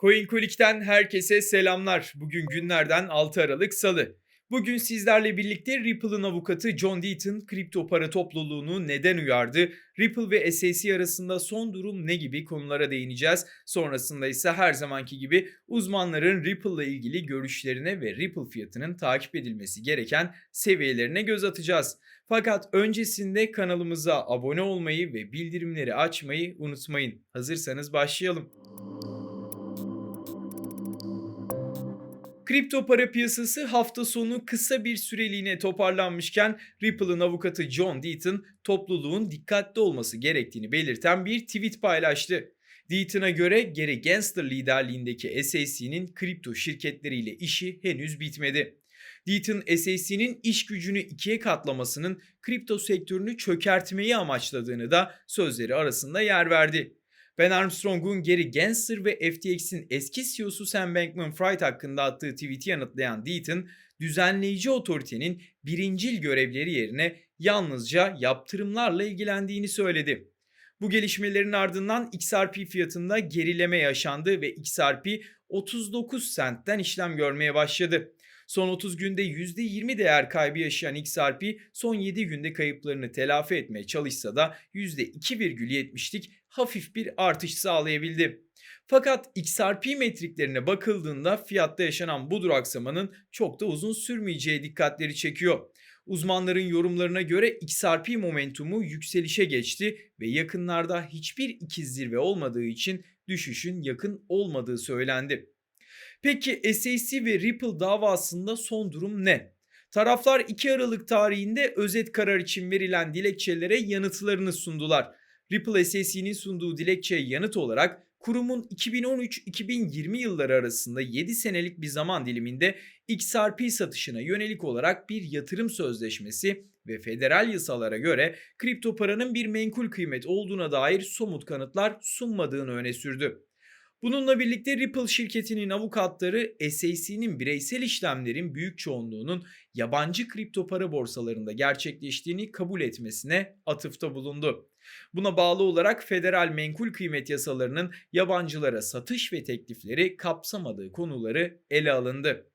CoinColic'ten herkese selamlar. Bugün günlerden 6 Aralık Salı. Bugün sizlerle birlikte Ripple'ın avukatı John Deaton kripto para topluluğunu neden uyardı? Ripple ve SEC arasında son durum ne gibi konulara değineceğiz. Sonrasında ise her zamanki gibi uzmanların Ripple ile ilgili görüşlerine ve Ripple fiyatının takip edilmesi gereken seviyelerine göz atacağız. Fakat öncesinde kanalımıza abone olmayı ve bildirimleri açmayı unutmayın. Hazırsanız başlayalım. Kripto para piyasası hafta sonu kısa bir süreliğine toparlanmışken Ripple'ın avukatı John Deaton topluluğun dikkatli olması gerektiğini belirten bir tweet paylaştı. Deaton'a göre Gary Gensler liderliğindeki SEC'nin kripto şirketleriyle işi henüz bitmedi. Deaton SEC'nin iş gücünü ikiye katlamasının kripto sektörünü çökertmeyi amaçladığını da sözleri arasında yer verdi. Ben Armstrong'un Gary Gensler ve FTX'in eski CEO'su Sam Bankman-Fried hakkında attığı tweet'i yanıtlayan Deaton, düzenleyici otoritenin birincil görevleri yerine yalnızca yaptırımlarla ilgilendiğini söyledi. Bu gelişmelerin ardından XRP fiyatında gerileme yaşandı ve XRP 39 sentten işlem görmeye başladı. Son 30 günde %20 değer kaybı yaşayan XRP son 7 günde kayıplarını telafi etmeye çalışsa da %2,70'lik hafif bir artış sağlayabildi. Fakat XRP metriklerine bakıldığında fiyatta yaşanan bu duraksamanın çok da uzun sürmeyeceği dikkatleri çekiyor. Uzmanların yorumlarına göre XRP momentumu yükselişe geçti ve yakınlarda hiçbir ikiz zirve olmadığı için düşüşün yakın olmadığı söylendi. Peki SEC ve Ripple davasında son durum ne? Taraflar 2 Aralık tarihinde özet karar için verilen dilekçelere yanıtlarını sundular. Ripple SEC'nin sunduğu dilekçeye yanıt olarak kurumun 2013-2020 yılları arasında 7 senelik bir zaman diliminde XRP satışına yönelik olarak bir yatırım sözleşmesi ve federal yasalara göre kripto paranın bir menkul kıymet olduğuna dair somut kanıtlar sunmadığını öne sürdü. Bununla birlikte Ripple şirketinin avukatları SEC'nin bireysel işlemlerin büyük çoğunluğunun yabancı kripto para borsalarında gerçekleştiğini kabul etmesine atıfta bulundu. Buna bağlı olarak federal menkul kıymet yasalarının yabancılara satış ve teklifleri kapsamadığı konuları ele alındı.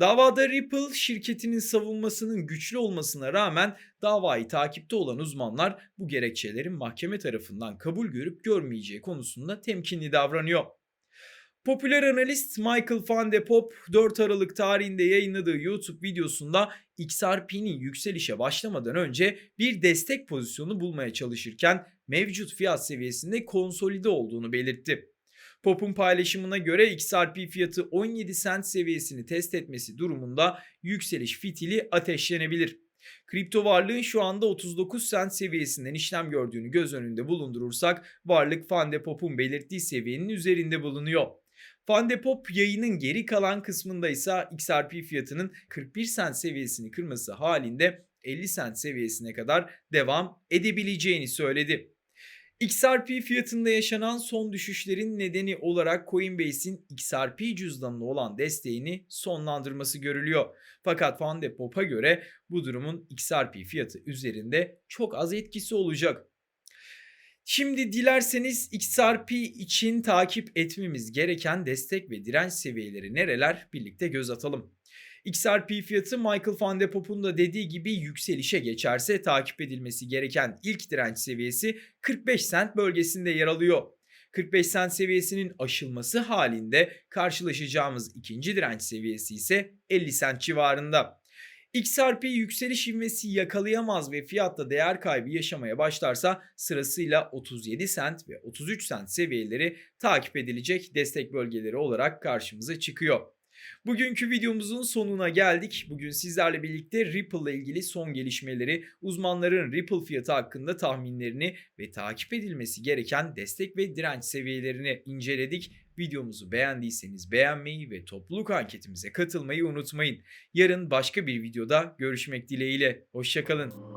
Davada Ripple şirketinin savunmasının güçlü olmasına rağmen davayı takipte olan uzmanlar bu gerekçelerin mahkeme tarafından kabul görüp görmeyeceği konusunda temkinli davranıyor. Popüler analist Michael Van de Pop 4 Aralık tarihinde yayınladığı YouTube videosunda XRP'nin yükselişe başlamadan önce bir destek pozisyonu bulmaya çalışırken mevcut fiyat seviyesinde konsolide olduğunu belirtti. Pop'un paylaşımına göre XRP fiyatı 17 sent seviyesini test etmesi durumunda yükseliş fitili ateşlenebilir. Kripto varlığın şu anda 39 sent seviyesinden işlem gördüğünü göz önünde bulundurursak varlık Van de Pop'un belirttiği seviyenin üzerinde bulunuyor. Van de yayının geri kalan kısmında ise XRP fiyatının 41 sent seviyesini kırması halinde 50 sent seviyesine kadar devam edebileceğini söyledi. XRP fiyatında yaşanan son düşüşlerin nedeni olarak Coinbase'in XRP cüzdanına olan desteğini sonlandırması görülüyor. Fakat Van de Pop'a göre bu durumun XRP fiyatı üzerinde çok az etkisi olacak. Şimdi dilerseniz XRP için takip etmemiz gereken destek ve direnç seviyeleri nereler birlikte göz atalım. XRP fiyatı Michael van de Pop'un da dediği gibi yükselişe geçerse takip edilmesi gereken ilk direnç seviyesi 45 sent bölgesinde yer alıyor. 45 sent seviyesinin aşılması halinde karşılaşacağımız ikinci direnç seviyesi ise 50 sent civarında. XRP yükseliş ivmesi yakalayamaz ve fiyatta değer kaybı yaşamaya başlarsa sırasıyla 37 sent ve 33 sent seviyeleri takip edilecek destek bölgeleri olarak karşımıza çıkıyor. Bugünkü videomuzun sonuna geldik. Bugün sizlerle birlikte Ripple ile ilgili son gelişmeleri, uzmanların Ripple fiyatı hakkında tahminlerini ve takip edilmesi gereken destek ve direnç seviyelerini inceledik. Videomuzu beğendiyseniz beğenmeyi ve topluluk anketimize katılmayı unutmayın. Yarın başka bir videoda görüşmek dileğiyle. Hoşçakalın.